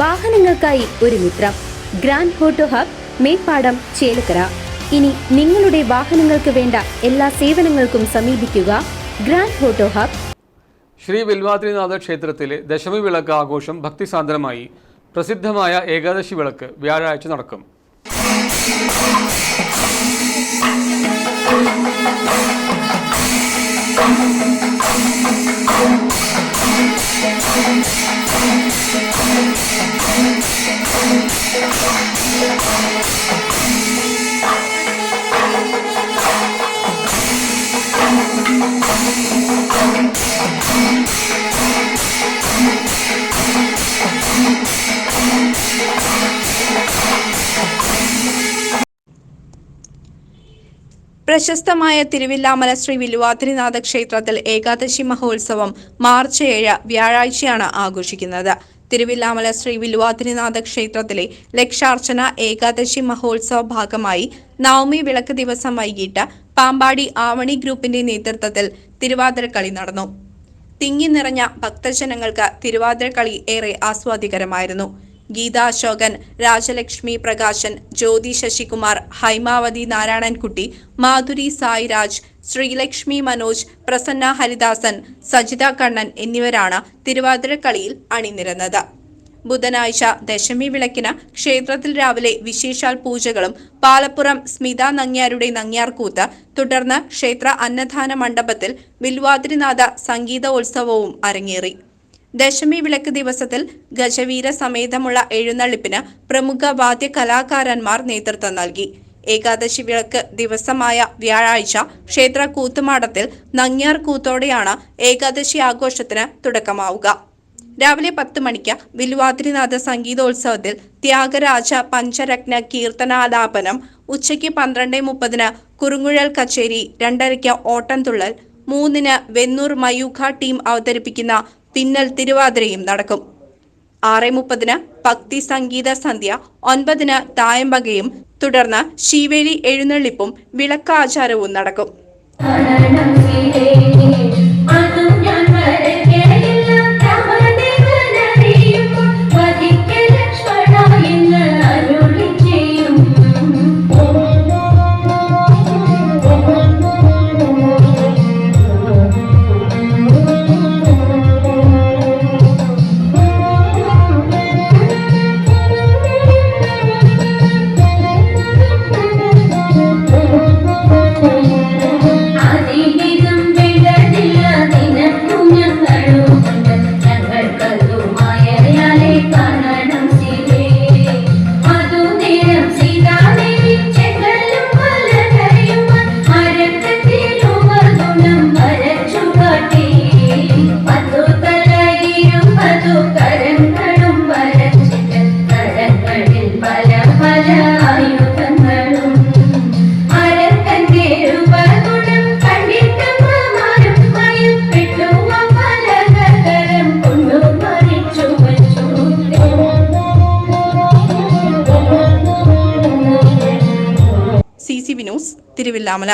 വാഹനങ്ങൾക്കായി ഒരു മിത്രം. Grand auto hub Meppadam Chelakkara. ഇനി നിങ്ങളുടെ വാഹനങ്ങൾക്ക് വേണ്ട എല്ലാ സേവനങ്ങൾക്കും സമീപിക്കുക grand auto hub. Sree Vilwadrinatha ക്ഷേത്രത്തിലെ ദശമി വിളക്ക് ആഘോഷം ഭക്തിസാന്ദ്രമായി. പ്രസിദ്ധമായ ഏകാദശി വിളക്ക് വ്യാഴാഴ്ച നടക്കും. Thank you. പ്രശസ്തമായ തിരുവില്ലാമല ശ്രീ വില്ലുവാത്തിരിനാഥ ക്ഷേത്രത്തിൽ ഏകാദശി മഹോത്സവം മാർച്ച് ഏഴ് വ്യാഴാഴ്ചയാണ് ആഘോഷിക്കുന്നത്. തിരുവില്ലാമല ശ്രീ വില്ലുവാത്തിരിനാഥ ക്ഷേത്രത്തിലെ ലക്ഷാർച്ചന ഏകാദശി മഹോത്സവ ഭാഗമായി നവമി വിളക്ക് ദിവസം വൈകിട്ട് പാമ്പാടി ആവണി ഗ്രൂപ്പിന്റെ നേതൃത്വത്തിൽ തിരുവാതിരക്കളി നടന്നു. തിങ്ങി നിറഞ്ഞ ഭക്തജനങ്ങൾക്ക് തിരുവാതിരക്കളി ഏറെ ആസ്വാദികരമായിരുന്നു. ഗീത അശോകൻ രാജലക്ഷ്മി പ്രകാശൻ ജ്യോതി ശശികുമാർ ഹൈമാവതി നാരായണൻകുട്ടി മാധുരി സായിരാജ് ശ്രീലക്ഷ്മി മനോജ് പ്രസന്ന ഹരിദാസൻ സജിത കണ്ണൻ എന്നിവരാണ് തിരുവാതിരക്കളിയിൽ അണിനിരന്നത്. ബുധനാഴ്ച ദശമി വിളക്കിന് ക്ഷേത്രത്തിൽ രാവിലെ വിശേഷാൽ പൂജകളും പാലപ്പുറം സ്മിത നങ്ങ്യാരുടെ നങ്ങ്യാർകൂത്ത് തുടർന്ന് ക്ഷേത്ര അന്നദാന മണ്ഡപത്തിൽ വിൽവാതിരിനാഥ സംഗീതോത്സവവും അരങ്ങേറി. ദശമി വിളക്ക് ദിവസത്തിൽ ഗജവീര സമേതമുള്ള എഴുന്നള്ളിപ്പിന് പ്രമുഖ വാദ്യ കലാകാരന്മാർ നേതൃത്വം നൽകി. ഏകാദശി വിളക്ക് ദിവസമായ വ്യാഴാഴ്ച ക്ഷേത്ര കൂത്തുമാടത്തിൽ നങ്ങ്യാർ കൂത്തോടെയാണ് ഏകാദശി ആഘോഷത്തിന് തുടക്കമാവുക. രാവിലെ പത്ത് മണിക്ക് വില്വാദ്രിനാഥ സംഗീതോത്സവത്തിൽ ത്യാഗരാജ പഞ്ചരത്ന കീർത്തനാലാപനം ഉച്ചയ്ക്ക് പന്ത്രണ്ട് മുപ്പതിന് കുറുങ്ങുഴൽ കച്ചേരി രണ്ടരയ്ക്ക് ഓട്ടംതുള്ളൽ മൂന്നിന് വെന്നൂർ മയൂഖ ടീം അവതരിപ്പിക്കുന്ന പിന്നൽ തിരുവാതിരയും നടക്കും. ആറ് മുപ്പതിന് ഭക്തി സംഗീത സന്ധ്യ ഒൻപതിന് തായമ്പകയും തുടർന്ന് ശീവേലി എഴുന്നള്ളിപ്പും വിളക്കാചാരവും നടക്കും. തിരുവില്ലാമല